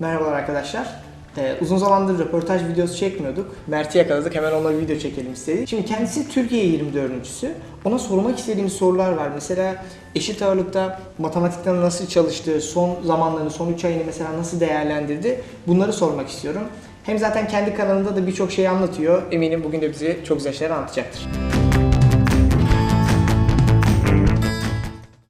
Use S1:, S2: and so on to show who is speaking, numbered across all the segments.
S1: Merhabalar arkadaşlar. Ee, uzun zamandır röportaj videosu çekmiyorduk. Mert'i yakaladık hemen onunla video çekelim istedik. Şimdi kendisi Türkiye 24.sü. Ona sormak istediğimiz sorular var. Mesela eşit ağırlıkta matematikten nasıl çalıştı, son zamanlarını, son 3 ayını mesela nasıl değerlendirdi bunları sormak istiyorum. Hem zaten kendi kanalında da birçok şey anlatıyor. Eminim bugün de bize çok güzel şeyler anlatacaktır.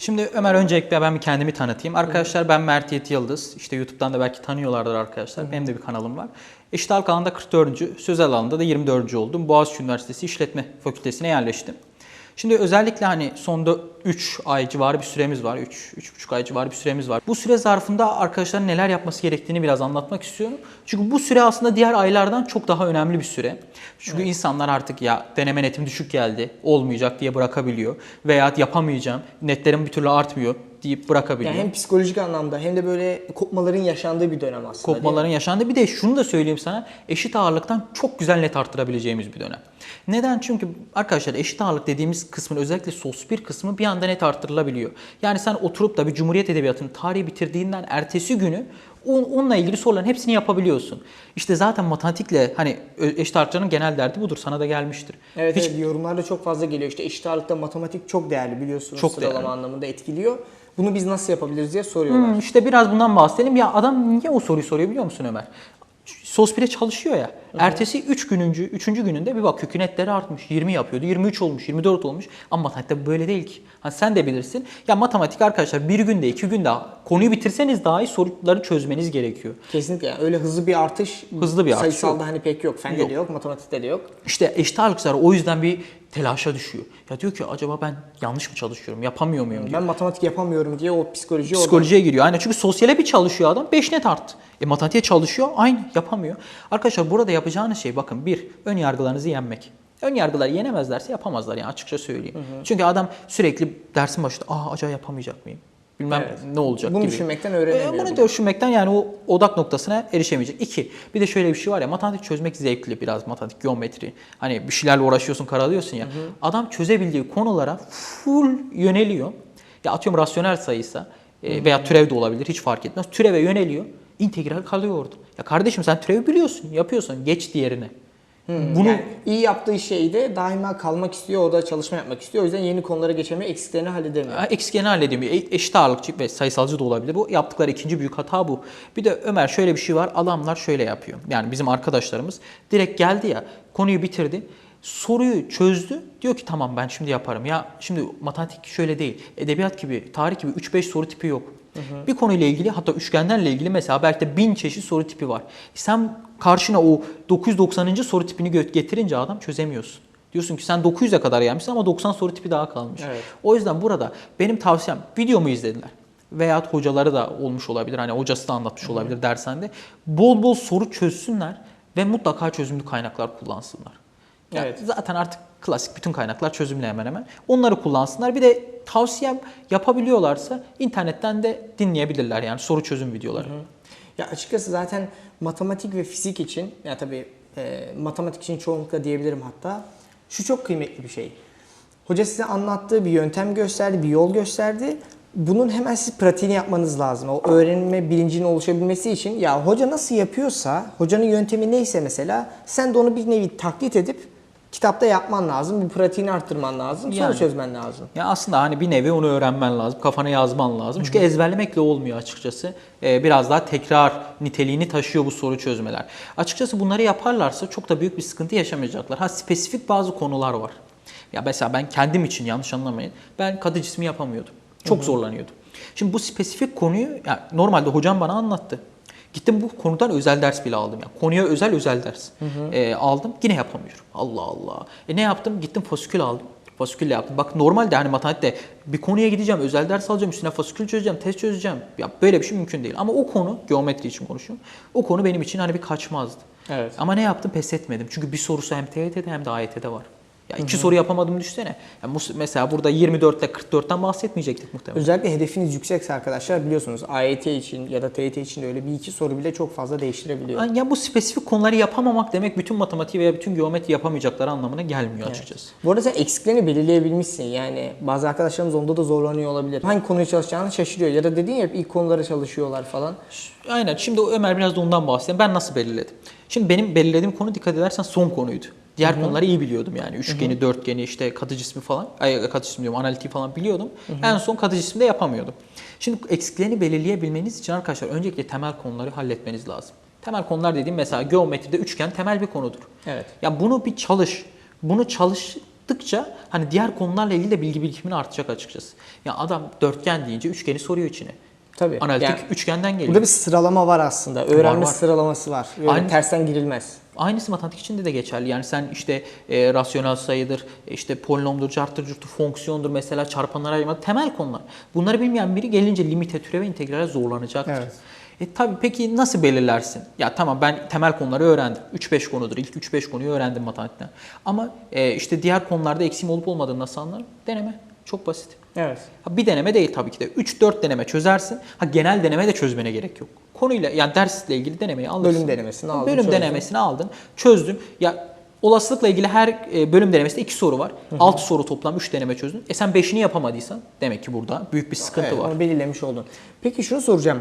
S2: Şimdi Ömer öncelikle ben bir kendimi tanıtayım. Arkadaşlar ben Mert Yiğit Yıldız. İşte YouTube'dan da belki tanıyorlardır arkadaşlar. Benim de bir kanalım var. Eşit ağırlık alanında 44. Sözel alanda da 24. oldum. Boğaziçi Üniversitesi İşletme Fakültesine yerleştim. Şimdi özellikle hani sonda 3 ay civarı bir süremiz var. 3 3,5 ay civarı bir süremiz var. Bu süre zarfında arkadaşların neler yapması gerektiğini biraz anlatmak istiyorum. Çünkü bu süre aslında diğer aylardan çok daha önemli bir süre. Çünkü insanlar artık ya deneme netim düşük geldi, olmayacak diye bırakabiliyor veya yapamayacağım, netlerim bir türlü artmıyor deyip bırakabiliyor.
S1: Yani hem psikolojik anlamda hem de böyle kopmaların yaşandığı bir dönem aslında.
S2: Kopmaların yaşandığı. Bir de şunu da söyleyeyim sana. Eşit ağırlıktan çok güzel net arttırabileceğimiz bir dönem. Neden? Çünkü arkadaşlar eşit ağırlık dediğimiz kısmın özellikle sos bir kısmı bir anda net arttırılabiliyor. Yani sen oturup da bir Cumhuriyet Edebiyatı'nın tarihi bitirdiğinden ertesi günü on- onunla ilgili soruların hepsini yapabiliyorsun. İşte zaten matematikle hani eşit ağırlıkçının genel derdi budur. Sana da gelmiştir.
S1: Evet,
S2: Hiç
S1: evet yorumlarda çok fazla geliyor. İşte eşit ağırlıkta matematik çok değerli biliyorsunuz.
S2: Çok
S1: sıralama
S2: değerli.
S1: anlamında etkiliyor. Bunu biz nasıl yapabiliriz diye soruyorlar.
S2: Hmm, işte biraz bundan bahsedelim. Ya adam niye o soruyu soruyor biliyor musun Ömer? Sos 1'e çalışıyor ya. Ertesi 3 gününcü, 3. gününde bir ki netleri artmış. 20 yapıyordu. 23 olmuş, 24 olmuş. Ama matematikte böyle değil ki. Hani sen de bilirsin. Ya matematik arkadaşlar bir günde, iki günde konuyu bitirseniz dahi soruları çözmeniz gerekiyor.
S1: Kesinlikle yani öyle hızlı bir artış
S2: Hızlı bir artış
S1: sayısalda
S2: yok.
S1: hani pek yok. Fende
S2: Yok.
S1: de yok, matematikte de yok.
S2: İşte eşit ağırlıkçılar o yüzden bir telaşa düşüyor. Ya diyor ki acaba ben yanlış mı çalışıyorum, yapamıyor muyum diyor.
S1: Ben matematik yapamıyorum diye o psikoloji orada.
S2: Psikolojiye giriyor. Aynen çünkü sosyale bir çalışıyor adam 5 net arttı. E matematiğe çalışıyor aynı yapamıyor. Arkadaşlar burada yapacağınız şey bakın bir ön yargılarınızı yenmek. Ön yargıları yenemezlerse yapamazlar yani açıkça söyleyeyim. Çünkü adam sürekli dersin başında aa acaba yapamayacak mıyım? Bilmem
S1: Evet.
S2: ne olacak
S1: Bunu
S2: gibi.
S1: düşünmekten
S2: E,
S1: öğrenemiyor.
S2: bunu düşünmekten yani o odak noktasına erişemeyecek. İki, bir de şöyle bir şey var ya matematik çözmek zevkli biraz matematik, geometri. Hani bir şeylerle uğraşıyorsun, karalıyorsun ya. Adam çözebildiği konulara full yöneliyor. Ya atıyorum rasyonel sayıysa e, veya türev de olabilir hiç fark etmez. Türeve yöneliyor. integral kalıyor orada. Ya kardeşim sen türevi biliyorsun, yapıyorsun. Geç diğerine. Bunu
S1: Yani iyi yaptığı şeyde daima kalmak istiyor, orada çalışma yapmak istiyor. O yüzden yeni konulara geçemiyor, eksiklerini halledemiyor.
S2: Ha, Eksiklerini halledemiyor. E- Eşit ağırlıkçı ve sayısalcı da olabilir. Bu yaptıkları ikinci büyük hata bu. Bir de Ömer şöyle bir şey var. Adamlar şöyle yapıyor. Yani bizim arkadaşlarımız direkt geldi ya konuyu bitirdi. Soruyu çözdü. Diyor ki tamam ben şimdi yaparım. Ya şimdi matematik şöyle değil. Edebiyat gibi, tarih gibi 3-5 soru tipi yok. Bir konuyla ilgili hatta üçgenlerle ilgili mesela belki de bin çeşit soru tipi var. Sen karşına o 990. soru tipini getirince adam çözemiyorsun. Diyorsun ki sen 900'e kadar gelmişsin ama 90 soru tipi daha kalmış.
S1: Evet.
S2: O yüzden burada benim tavsiyem videomu izlediler. Veyahut hocaları da olmuş olabilir. Hani hocası da anlatmış olabilir dershanede. Bol bol soru çözsünler ve mutlaka çözümlü kaynaklar kullansınlar. Yani
S1: Evet.
S2: Zaten artık klasik bütün kaynaklar çözümlü hemen hemen. Onları kullansınlar. Bir de tavsiyem yapabiliyorlarsa internetten de dinleyebilirler yani soru çözüm videoları.
S1: Ya açıkçası zaten matematik ve fizik için, ya tabii e, matematik için çoğunlukla diyebilirim hatta, şu çok kıymetli bir şey. Hoca size anlattığı bir yöntem gösterdi, bir yol gösterdi. Bunun hemen siz pratiğini yapmanız lazım. O öğrenme bilincinin oluşabilmesi için ya hoca nasıl yapıyorsa, hocanın yöntemi neyse mesela sen de onu bir nevi taklit edip kitapta yapman lazım. Bir pratiğini arttırman lazım. Sonra
S2: Yani.
S1: çözmen lazım.
S2: Ya aslında hani bir nevi onu öğrenmen lazım, kafana yazman lazım. Çünkü ezberlemekle olmuyor açıkçası. Ee, biraz daha tekrar niteliğini taşıyor bu soru çözmeler. Açıkçası bunları yaparlarsa çok da büyük bir sıkıntı yaşamayacaklar. Ha spesifik bazı konular var. Ya mesela ben kendim için yanlış anlamayın. Ben kadı cismi yapamıyordum. Çok zorlanıyordum. Şimdi bu spesifik konuyu ya normalde hocam bana anlattı. Gittim bu konudan özel ders bile aldım. Yani konuya özel özel ders Ee, aldım. Yine yapamıyorum. Allah Allah. E ne yaptım? Gittim fasikül aldım. Fasikülle yaptım. Bak normalde hani matematikte bir konuya gideceğim, özel ders alacağım, üstüne fasikül çözeceğim, test çözeceğim. Ya böyle bir şey mümkün değil. Ama o konu, geometri için konuşuyorum. O konu benim için hani bir kaçmazdı.
S1: Evet.
S2: Ama ne yaptım? Pes etmedim. Çünkü bir sorusu hem TYT'de hem de AYT'de var. Ya iki soru yapamadım düşsene. Ya mus- mesela burada 24 ile 44'ten bahsetmeyecektik muhtemelen.
S1: Özellikle hedefiniz yüksekse arkadaşlar biliyorsunuz AYT için ya da TYT için de öyle bir iki soru bile çok fazla değiştirebiliyor.
S2: Ya bu spesifik konuları yapamamak demek bütün matematiği veya bütün geometri yapamayacakları anlamına gelmiyor açıkçası.
S1: Bu arada sen eksiklerini belirleyebilmişsin. Yani bazı arkadaşlarımız onda da zorlanıyor olabilir. Hangi konuya çalışacağını şaşırıyor. Ya da dedin ya ilk konulara çalışıyorlar falan.
S2: Aynen. Şimdi Ömer biraz da ondan bahsedeyim. Ben nasıl belirledim? Şimdi benim belirlediğim konu dikkat edersen son konuydu. Diğer konuları iyi biliyordum yani. Üçgeni, dörtgeni, işte katı cismi falan. Ay katı cismi diyorum, analitiği falan biliyordum. En son katı cismi de yapamıyordum. Şimdi eksiklerini belirleyebilmeniz için arkadaşlar öncelikle temel konuları halletmeniz lazım. Temel konular dediğim mesela geometride üçgen temel bir konudur.
S1: Evet.
S2: Ya bunu bir çalış. Bunu çalıştıkça hani diğer konularla ilgili de bilgi birikimin artacak açıkçası. Ya adam dörtgen deyince üçgeni soruyor içine.
S1: Tabii.
S2: Analitik
S1: Yani
S2: üçgenden geliyor.
S1: Burada bir sıralama var aslında. Öğrenme
S2: Var, var.
S1: sıralaması var. Öyle
S2: Aynı-
S1: tersten girilmez.
S2: Aynısı matematik içinde de geçerli. Yani sen işte e, rasyonel sayıdır, işte polinomdur, carttır, curttur, fonksiyondur mesela çarpanlara ayırma temel konular. Bunları bilmeyen biri gelince limite, türe ve integrale zorlanacaktır.
S1: Evet.
S2: E tabii peki nasıl belirlersin? Ya tamam ben temel konuları öğrendim. 3-5 konudur. İlk 3-5 konuyu öğrendim matematikten. Ama e, işte diğer konularda eksiğim olup olmadığını nasıl anlarım? Deneme. Çok basit.
S1: Evet.
S2: Ha, bir deneme değil tabii ki de. 3-4 deneme çözersin. Ha genel deneme de çözmene gerek yok. Konuyla yani dersle ilgili denemeyi alırsın.
S1: Bölüm denemesini aldın,
S2: Bölüm
S1: çözdün.
S2: denemesini aldın, çözdün. Ya olasılıkla ilgili her e, bölüm denemesinde 2 soru var. 6 soru toplam 3 deneme çözdün. E sen 5'ini yapamadıysan demek ki burada büyük bir sıkıntı
S1: Evet,
S2: var.
S1: Onu belirlemiş oldun. Peki şunu soracağım.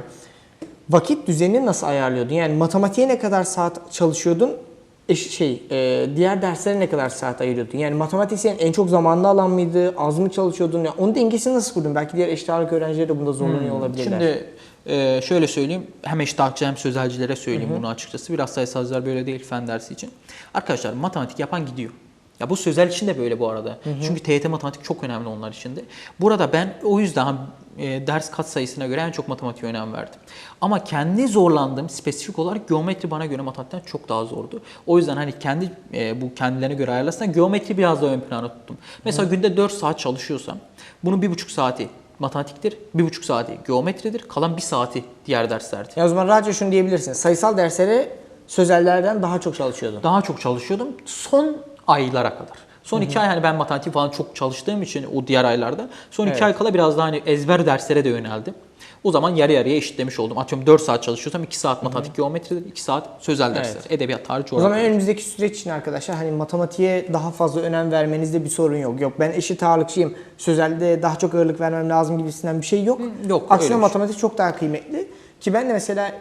S1: Vakit düzenini nasıl ayarlıyordun? Yani matematiğe ne kadar saat çalışıyordun? Eş, şey, e, diğer derslere ne kadar saat ayırıyordun? Yani matematik senin en çok zamanlı alan mıydı? Az mı çalışıyordun? Yani onun dengesini nasıl kurdun? Belki diğer eşit ağırlık öğrencileri de bunda zorlanıyor olabilirler.
S2: Hmm, Şimdi e, şöyle söyleyeyim. Hem eşit ağırlıkçı hem sözelcilere söyleyeyim bunu açıkçası. Biraz sayısalcılar böyle değil fen dersi için. Arkadaşlar matematik yapan gidiyor. Ya bu sözel için de böyle bu arada. Çünkü TYT matematik çok önemli onlar için de. Burada ben o yüzden e, ders kat sayısına göre en çok matematiğe önem verdim. Ama kendi zorlandığım spesifik olarak geometri bana göre matematikten çok daha zordu. O yüzden hani kendi e, bu kendilerine göre ayarlasına geometri biraz daha ön plana tuttum. Mesela günde 4 saat çalışıyorsam bunun 1,5 saati matematiktir, 1,5 saati geometridir, kalan 1 saati diğer derslerdir.
S1: Ya o zaman rahatça şunu diyebilirsin. Sayısal derslere sözellerden daha çok çalışıyordun.
S2: Daha çok çalışıyordum son aylara kadar. Son iki ay hani ben matematik falan çok çalıştığım için o diğer aylarda son iki
S1: Evet.
S2: ay kala biraz daha hani ezber derslere de yöneldim. O zaman yarı yarıya eşitlemiş oldum. Atıyorum 4 saat çalışıyorsam 2 saat matematik geometridir, 2 saat sözel dersler. Edebiyat, tarih,
S1: O
S2: coğrafya.
S1: zaman önümüzdeki süreç için arkadaşlar hani matematiğe daha fazla önem vermenizde bir sorun yok. Yok ben eşit ağırlıkçıyım. Sözelde daha çok ağırlık vermem lazım gibisinden bir şey yok.
S2: yok,
S1: Aksine
S2: şey.
S1: matematik çok daha kıymetli. Ki ben de mesela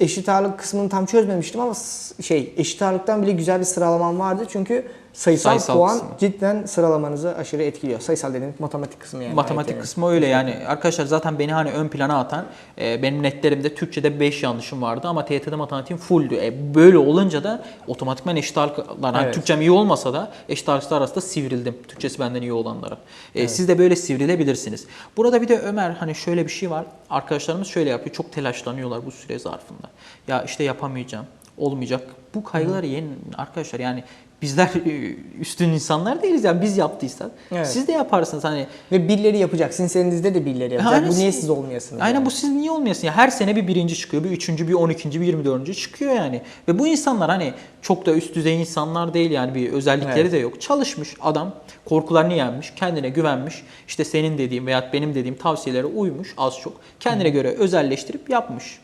S1: eşit ağırlık kısmını tam çözmemiştim ama şey eşit ağırlıktan bile güzel bir sıralamam vardı. Çünkü sayısal,
S2: Sayısal
S1: puan
S2: kısmı.
S1: cidden sıralamanızı aşırı etkiliyor. Sayısal dediğim matematik kısmı yani.
S2: Matematik
S1: AYT'nin.
S2: kısmı öyle yani. Arkadaşlar zaten beni hani ön plana atan e, benim netlerimde Türkçe'de 5 yanlışım vardı ama TYT'de matematiğim fulldü. E, böyle olunca da otomatikman eşit ağırlıklar, hani
S1: Evet.
S2: Türkçem iyi olmasa da eşit ağırlıklar arasında sivrildim. Türkçesi benden iyi olanlara. E, Siz de böyle sivrilebilirsiniz. Burada bir de Ömer hani şöyle bir şey var. Arkadaşlarımız şöyle yapıyor. Çok telaşlanıyorlar bu süre zarfında. Ya işte yapamayacağım. Olmayacak. Bu kaygıları yenin arkadaşlar yani bizler üstün insanlar değiliz yani biz yaptıysak
S1: Evet.
S2: siz de yaparsınız hani
S1: Ve birileri yapacak. Sizin de birileri yapacak.
S2: Aynen
S1: Bu niye
S2: siz-
S1: olmayasınız?
S2: Aynen
S1: yani?
S2: bu siz niye olmayasın ya? Her sene bir birinci çıkıyor, bir üçüncü, bir on ikinci, bir yirmi dördüncü çıkıyor yani. Ve bu insanlar hani çok da üst düzey insanlar değil yani bir özellikleri
S1: Evet.
S2: de yok. Çalışmış adam, korkularını yenmiş, kendine güvenmiş. İşte senin dediğim veya benim dediğim tavsiyelere uymuş az çok. Kendine göre özelleştirip yapmış.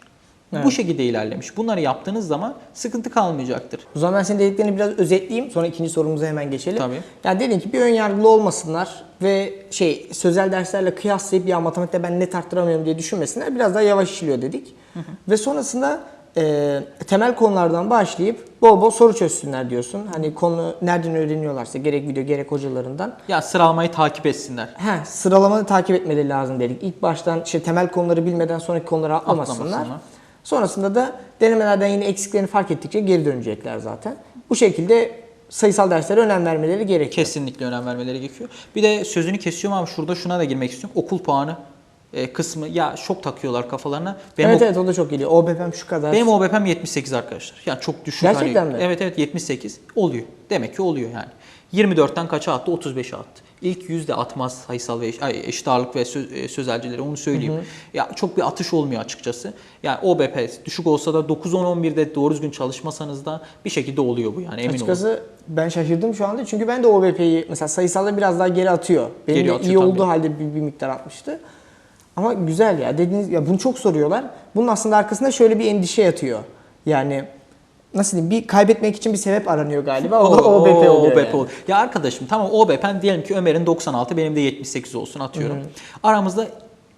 S2: Bu
S1: Evet.
S2: şekilde ilerlemiş. Bunları yaptığınız zaman sıkıntı kalmayacaktır.
S1: O zaman ben senin dediklerini biraz özetleyeyim. Sonra ikinci sorumuza hemen geçelim.
S2: Tabii.
S1: Yani dedin ki bir ön yargılı olmasınlar ve şey sözel derslerle kıyaslayıp ya matematikte ben net arttıramıyorum diye düşünmesinler. Biraz daha yavaş işliyor dedik. Ve sonrasında e, temel konulardan başlayıp bol bol soru çözsünler diyorsun. Hani konu nereden öğreniyorlarsa gerek video gerek hocalarından.
S2: Ya sıralamayı takip etsinler.
S1: He, sıralamanı takip etmeleri lazım dedik. İlk baştan işte temel konuları bilmeden sonraki konuları atlamasınlar.
S2: Atlamasınlar.
S1: Sonrasında da denemelerden yine eksiklerini fark ettikçe geri dönecekler zaten. Bu şekilde sayısal derslere önem vermeleri gerekiyor.
S2: Kesinlikle önem vermeleri gerekiyor. Bir de sözünü kesiyorum ama şurada şuna da girmek istiyorum. Okul puanı e, kısmı ya çok takıyorlar kafalarına. Benim,
S1: evet evet o da çok geliyor. OBP'm şu kadar.
S2: benim OBP'm 78 arkadaşlar. Yani çok düşük.
S1: Gerçekten
S2: hani,
S1: mi?
S2: Evet evet 78 oluyor. Demek ki oluyor yani. 24'ten kaça attı? 35'e attı. İlk yüzde atmaz sayısal ve eş- ay, eşit ağırlık ve söz, e, sözelcileri onu söyleyeyim. Ya çok bir atış olmuyor açıkçası. Yani OBP düşük olsa da 9-10-11'de doğru düzgün çalışmasanız da bir şekilde oluyor bu yani emin olun.
S1: Açıkçası ben şaşırdım şu anda çünkü ben de OBP'yi mesela sayısalda biraz daha geri atıyor. Benim
S2: Geri
S1: de
S2: atıyor
S1: iyi
S2: tabii.
S1: olduğu halde bir, bir miktar atmıştı. Ama güzel ya dediğiniz ya bunu çok soruyorlar. Bunun aslında arkasında şöyle bir endişe yatıyor. Yani nasıl diyeyim bir kaybetmek için bir sebep aranıyor galiba. O da
S2: Oo,
S1: OBP oluyor.
S2: OBP
S1: yani.
S2: oluyor. Ya arkadaşım tamam OBP diyelim ki Ömer'in 96 benim de 78 olsun atıyorum. Aramızda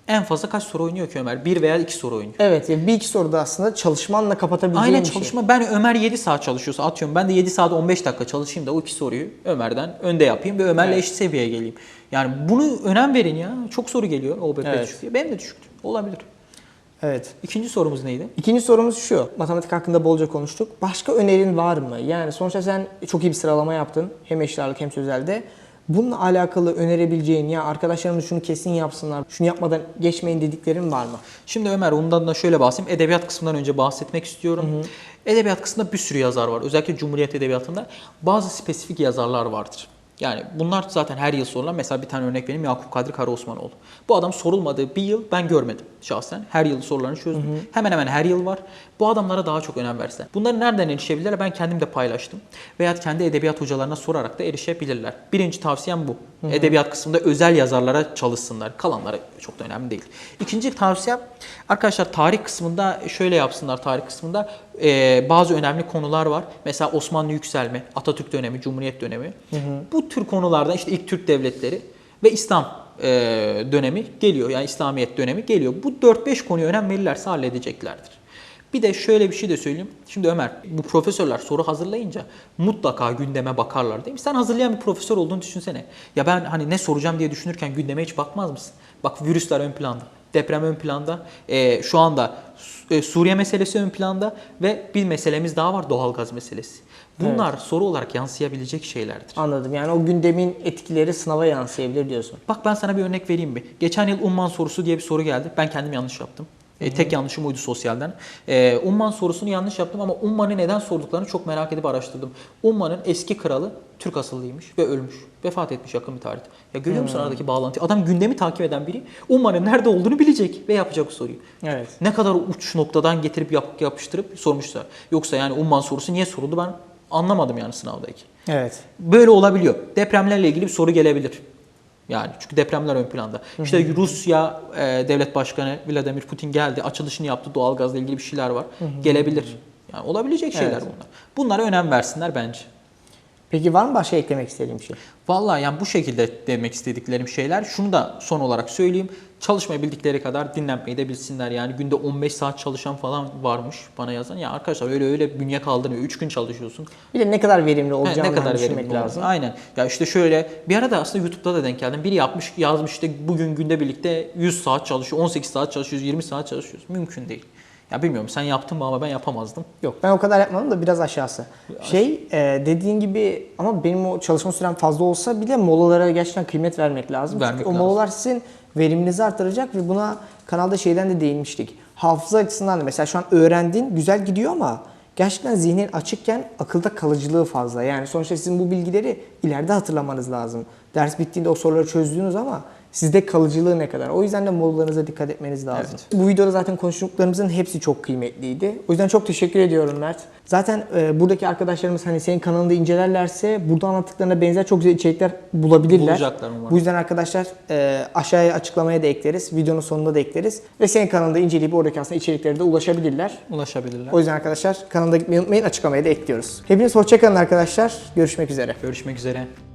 S2: en fazla kaç soru oynuyor ki Ömer? Bir veya iki soru oynuyor.
S1: Evet ya bir iki soruda aslında çalışmanla kapatabileceğin
S2: Aynen
S1: bir şey.
S2: çalışma. Ben Ömer 7 saat çalışıyorsa atıyorum. Ben de 7 saat 15 dakika çalışayım da o iki soruyu Ömer'den önde yapayım ve Ömer'le
S1: Evet.
S2: eşit seviyeye geleyim. Yani bunu önem verin ya. Çok soru geliyor OBP
S1: Evet.
S2: düşük diye. Benim de düşüktü. Olabilir.
S1: Evet.
S2: İkinci sorumuz neydi?
S1: İkinci sorumuz şu. Matematik hakkında bolca konuştuk. Başka önerin var mı? Yani sonuçta sen çok iyi bir sıralama yaptın. Hem eşit ağırlık hem sözelde. Bununla alakalı önerebileceğin ya arkadaşlarımız şunu kesin yapsınlar, şunu yapmadan geçmeyin dediklerin var mı?
S2: Şimdi Ömer ondan da şöyle bahsedeyim. Edebiyat kısmından önce bahsetmek istiyorum. Edebiyat kısmında bir sürü yazar var. Özellikle Cumhuriyet Edebiyatı'nda bazı spesifik yazarlar vardır. Yani bunlar zaten her yıl sorulan mesela bir tane örnek vereyim Yakup Kadri Karaosmanoğlu. Bu adam sorulmadığı bir yıl ben görmedim şahsen. Her yıl sorularını çözdüm. Hemen hemen her yıl var. Bu adamlara daha çok önem versinler. Bunları nereden erişebilirler ben kendim de paylaştım. Veya kendi edebiyat hocalarına sorarak da erişebilirler. Birinci tavsiyem bu. Edebiyat kısmında özel yazarlara çalışsınlar. Kalanlara çok da önemli değil. İkinci tavsiyem arkadaşlar tarih kısmında şöyle yapsınlar tarih kısmında Ee, bazı önemli konular var. Mesela Osmanlı yükselme, Atatürk dönemi, Cumhuriyet dönemi. Bu tür konulardan işte ilk Türk devletleri ve İslam e, dönemi geliyor. Yani İslamiyet dönemi geliyor. Bu 4-5 konuya önem verirlerse halledeceklerdir. Bir de şöyle bir şey de söyleyeyim. Şimdi Ömer bu profesörler soru hazırlayınca mutlaka gündeme bakarlar değil mi? Sen hazırlayan bir profesör olduğunu düşünsene. Ya ben hani ne soracağım diye düşünürken gündeme hiç bakmaz mısın? Bak virüsler ön planda, deprem ön planda, e, şu anda e, Suriye meselesi ön planda ve bir meselemiz daha var doğalgaz meselesi. Bunlar soru olarak yansıyabilecek şeylerdir.
S1: Anladım. Yani o gündemin etkileri sınava yansıyabilir diyorsun.
S2: Bak ben sana bir örnek vereyim mi? Geçen yıl umman sorusu diye bir soru geldi. Ben kendim yanlış yaptım. E, tek yanlışım oydu sosyalden. E, umman sorusunu yanlış yaptım ama ummanı neden sorduklarını çok merak edip araştırdım. Ummanın eski kralı Türk asıllıymış ve ölmüş. Vefat etmiş yakın bir tarihte. Ya görüyor musun aradaki bağlantıyı? Adam gündemi takip eden biri ummanın nerede olduğunu bilecek ve yapacak bu soruyu.
S1: Evet.
S2: Ne kadar uç noktadan getirip yap, yapıştırıp sormuşlar. Yoksa yani umman sorusu niye soruldu ben anlamadım yani sınavdaki.
S1: Evet.
S2: Böyle olabiliyor. Depremlerle ilgili bir soru gelebilir. Yani çünkü depremler ön planda. İşte Rusya e, devlet başkanı Vladimir Putin geldi, açılışını yaptı, doğalgazla ilgili bir şeyler var. Gelebilir. Yani olabilecek şeyler
S1: Evet.
S2: bunlar. Bunlara önem versinler bence.
S1: Peki var mı başka eklemek istediğin bir şey?
S2: Vallahi yani bu şekilde demek istediklerim şeyler. Şunu da son olarak söyleyeyim. Çalışmayı bildikleri kadar dinlenmeyi de bilsinler. Yani günde 15 saat çalışan falan varmış bana yazan. Ya arkadaşlar öyle öyle bünye kaldırmıyor. 3 gün çalışıyorsun.
S1: Bir de ne kadar verimli olacağını
S2: ne kadar
S1: düşünmek
S2: verimli
S1: lazım.
S2: lazım. Aynen. Ya işte şöyle bir arada aslında YouTube'da da denk geldim. Biri yapmış yazmış işte bugün günde birlikte 100 saat çalışıyor, 18 saat çalışıyoruz, 20 saat çalışıyoruz. Mümkün değil. Ya bilmiyorum sen yaptın mı ama ben yapamazdım.
S1: Yok ben o kadar yapmadım da biraz aşağısı. Şey e, dediğin gibi ama benim o çalışma sürem fazla olsa bile molalara gerçekten kıymet vermek lazım.
S2: Vermek
S1: Çünkü o
S2: lazım.
S1: molalar sizin veriminizi artıracak ve buna kanalda şeyden de değinmiştik. Hafıza açısından da mesela şu an öğrendin güzel gidiyor ama gerçekten zihnin açıkken akılda kalıcılığı fazla. Yani sonuçta sizin bu bilgileri ileride hatırlamanız lazım. Ders bittiğinde o soruları çözdünüz ama sizde kalıcılığı ne kadar? O yüzden de molalarınıza dikkat etmeniz lazım. Bu videoda zaten konuştuklarımızın hepsi çok kıymetliydi. O yüzden çok teşekkür ediyorum Mert. Zaten e, buradaki arkadaşlarımız hani senin kanalında incelerlerse burada anlattıklarına benzer çok güzel içerikler bulabilirler.
S2: Bulacaklar umarım.
S1: Bu yüzden arkadaşlar e, aşağıya açıklamaya da ekleriz. Videonun sonunda da ekleriz. Ve senin kanalında inceleyip oradaki aslında içeriklere de ulaşabilirler.
S2: Ulaşabilirler.
S1: O yüzden arkadaşlar kanalda gitmeyi unutmayın. Açıklamaya da ekliyoruz. Hepiniz hoşçakalın arkadaşlar. Görüşmek üzere.
S2: Görüşmek üzere.